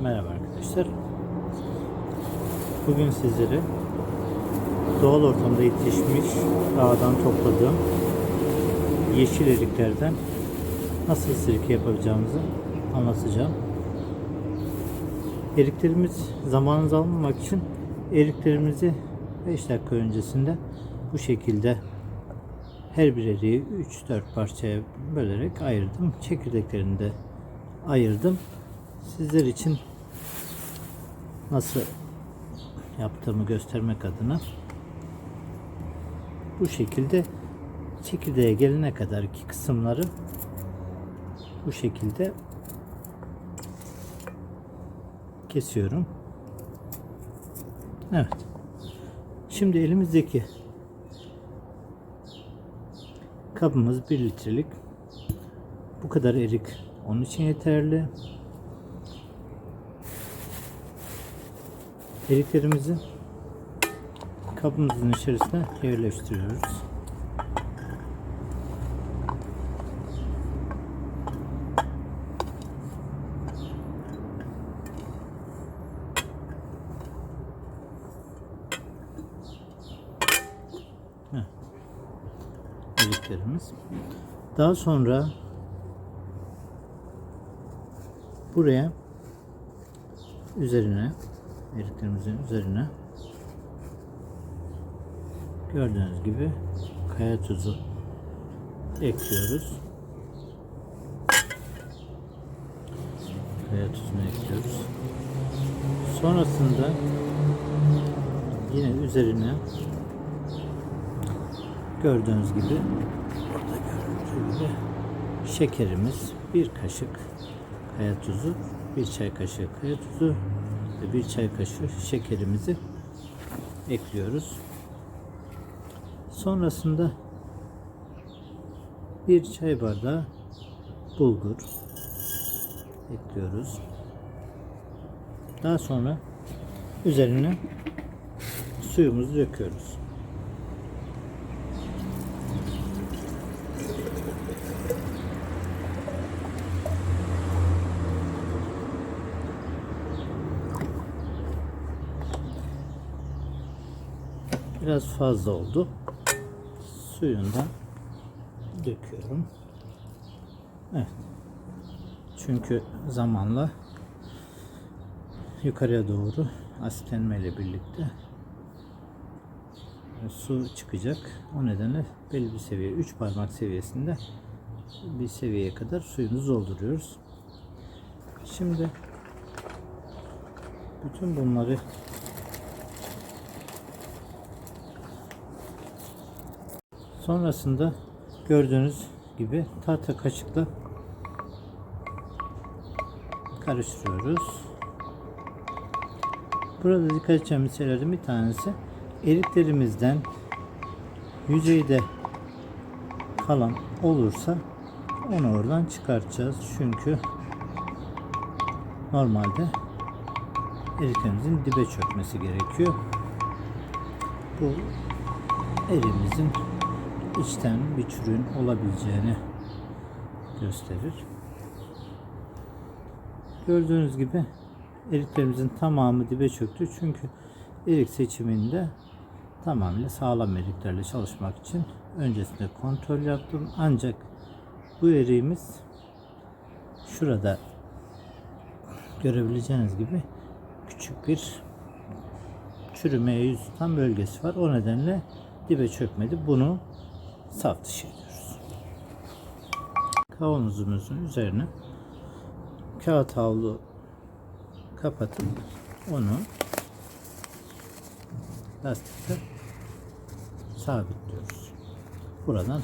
Merhaba arkadaşlar. Bugün sizlere doğal ortamda yetişmiş dağdan topladığım yeşil eriklerden nasıl sirke yapabileceğimizi anlatacağım. Eriklerimiz zamanınızı almamak için eriklerimizi 5 dakika öncesinde bu şekilde her bir eriği 3-4 parçaya bölerek ayırdım. Çekirdeklerini de ayırdım. Sizler için nasıl yaptığımı göstermek adına bu şekilde çekirdeğe gelene kadar ki kısımları bu şekilde kesiyorum. Evet. Şimdi elimizdeki kabımız 1 litrelik. Bu kadar erik onun için yeterli. Eriklerimizi kabımızın içerisine yerleştiriyoruz. Heh. Eriklerimiz. Daha sonra buraya üzerine eriklerimizin üzerine gördüğünüz gibi kaya tuzu ekliyoruz. Kaya tuzunu ekliyoruz. Sonrasında yine üzerine gördüğünüz gibi burada gördüğünüz gibi şekerimiz bir kaşık kaya tuzu, bir çay kaşığı kaya tuzu bir çay kaşığı şekerimizi ekliyoruz. Sonrasında bir çay bardağı bulgur ekliyoruz. Daha sonra üzerine suyumuzu döküyoruz. Biraz fazla oldu. Suyundan döküyorum. Evet. Çünkü zamanla yukarıya doğru asitlenme ile birlikte su çıkacak. O nedenle belli bir seviye, 3 parmak seviyesinde bir seviyeye kadar suyumuzu dolduruyoruz. Şimdi bütün bunları Sonrasında gördüğünüz gibi tahta kaşıkla karıştırıyoruz. Burada dikkat edeceğimiz şeylerden bir tanesi eriklerimizden yüzeyde kalan olursa onu oradan çıkartacağız. Çünkü normalde eriklerimizin dibe çökmesi gerekiyor. Bu elimizin içten bir çürüğün olabileceğini gösterir. Gördüğünüz gibi eriklerimizin tamamı dibe çöktü. Çünkü erik seçiminde tamamıyla sağlam eriklerle çalışmak için öncesinde kontrol yaptım. Ancak bu eriğimiz şurada görebileceğiniz gibi küçük bir çürümeye yüz tutan bölgesi var. O nedenle dibe çökmedi. Bunu saf dışı ediyoruz. Kavanozumuzun üzerine kağıt havlu kapatıp onu lastikle sabitliyoruz. Buradan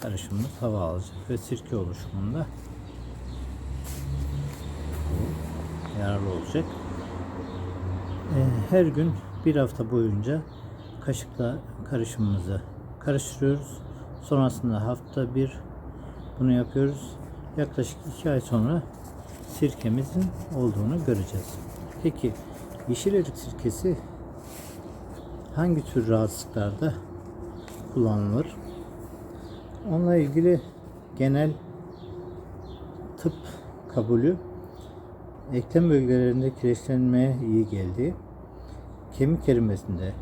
karışımımız hava alacak ve sirke oluşumunda yararlı olacak. Ee, Her gün bir hafta boyunca kaşıkla karışımımızı karıştırıyoruz. Sonrasında hafta bir bunu yapıyoruz. Yaklaşık iki ay sonra sirkemizin olduğunu göreceğiz. Peki yeşil erik sirkesi hangi tür rahatsızlıklarda kullanılır? Onunla ilgili genel tıp kabulü eklem bölgelerinde kireçlenmeye iyi geldiği, kemik erimesinde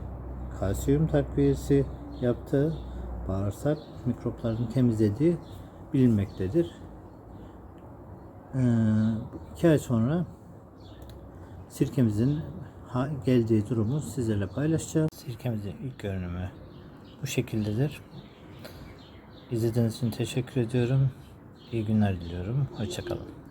kalsiyum takviyesi yaptığı, bağırsak mikroplarını temizlediği bilinmektedir. Ee, iki ay sonra sirkemizin geldiği durumu sizlerle paylaşacağım. Sirkemizin ilk görünümü bu şekildedir. İzlediğiniz için teşekkür ediyorum. İyi günler diliyorum. Hoşçakalın.